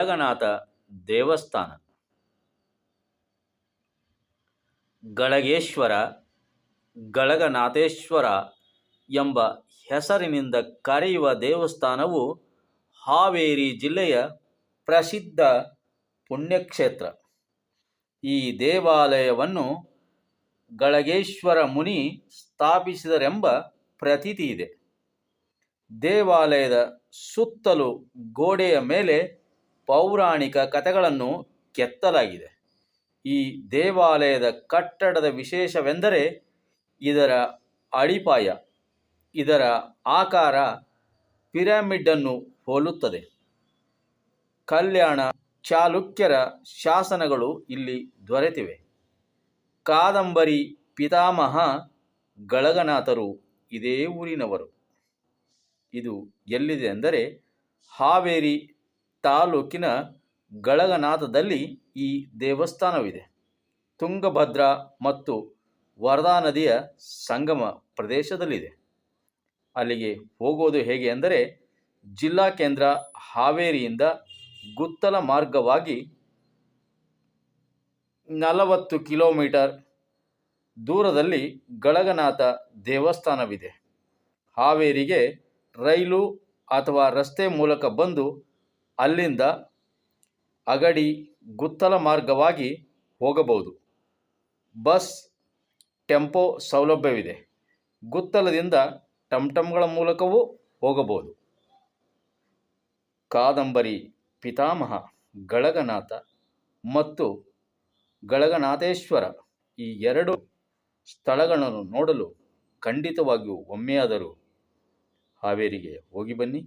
ಜಗನ್ನಾಥ ದೇವಸ್ಥಾನ. ಗಳಗೇಶ್ವರ, ಗಳಗನಾಥೇಶ್ವರ ಎಂಬ ಹೆಸರಿನಿಂದ ಕರೆಯುವ ದೇವಸ್ಥಾನವು ಹಾವೇರಿ ಜಿಲ್ಲೆಯ ಪ್ರಸಿದ್ಧ ಪುಣ್ಯಕ್ಷೇತ್ರ. ಈ ದೇವಾಲಯವನ್ನು ಗಳಗೇಶ್ವರ ಮುನಿ ಸ್ಥಾಪಿಸಿದರೆಂಬ ಪ್ರತೀತಿ ಇದೆ. ದೇವಾಲಯದ ಸುತ್ತಲೂ ಗೋಡೆಯ ಮೇಲೆ ಪೌರಾಣಿಕ ಕಥೆಗಳನ್ನು ಕೆತ್ತಲಾಗಿದೆ. ಈ ದೇವಾಲಯದ ಕಟ್ಟಡದ ವಿಶೇಷವೆಂದರೆ ಇದರ ಅಡಿಪಾಯ, ಇದರ ಆಕಾರ ಪಿರಮಿಡ್ಡನ್ನು ಹೋಲುತ್ತದೆ. ಕಲ್ಯಾಣ ಚಾಲುಕ್ಯರ ಶಾಸನಗಳು ಇಲ್ಲಿ ದೊರೆತಿವೆ. ಕಾದಂಬರಿ ಪಿತಾಮಹ ಗಳಗನಾಥರು ಇದೇ ಊರಿನವರು. ಇದು ಎಲ್ಲಿದೆ ಅಂದರೆ ಹಾವೇರಿ ತಾಲೂಕಿನ ಗಳಗನಾಥದಲ್ಲಿ ಈ ದೇವಸ್ಥಾನವಿದೆ. ತುಂಗಭದ್ರಾ ಮತ್ತು ವರದಾ ನದಿಯ ಸಂಗಮ ಪ್ರದೇಶದಲ್ಲಿದೆ. ಅಲ್ಲಿಗೆ ಹೋಗೋದು ಹೇಗೆ ಅಂದರೆ, ಜಿಲ್ಲಾ ಕೇಂದ್ರ ಹಾವೇರಿಯಿಂದ ಗುತ್ತಲ ಮಾರ್ಗವಾಗಿ ನಲವತ್ತು ಕಿಲೋಮೀಟರ್ ದೂರದಲ್ಲಿ ಗಳಗನಾಥ ದೇವಸ್ಥಾನವಿದೆ. ಹಾವೇರಿಗೆ ರೈಲು ಅಥವಾ ರಸ್ತೆ ಮೂಲಕ ಬಂದು ಅಲ್ಲಿಂದ ಅಗಡಿ ಗುತ್ತಲ ಮಾರ್ಗವಾಗಿ ಹೋಗಬಹುದು. ಬಸ್, ಟೆಂಪೋ ಸೌಲಭ್ಯವಿದೆ. ಗುತ್ತಲದಿಂದ ಟಮ್ಟಮ್ಗಳ ಮೂಲಕವೂ ಹೋಗಬಹುದು. ಕಾದಂಬರಿ, ಪಿತಾಮಹ, ಗಳಗನಾಥ ಮತ್ತು ಗಳಗನಾಥೇಶ್ವರ ಈ ಎರಡು ಸ್ಥಳಗಳನ್ನು ನೋಡಲು ಖಂಡಿತವಾಗಿಯೂ ಒಮ್ಮೆಯಾದರೂ ಹಾವೇರಿಗೆ ಹೋಗಿ ಬನ್ನಿ.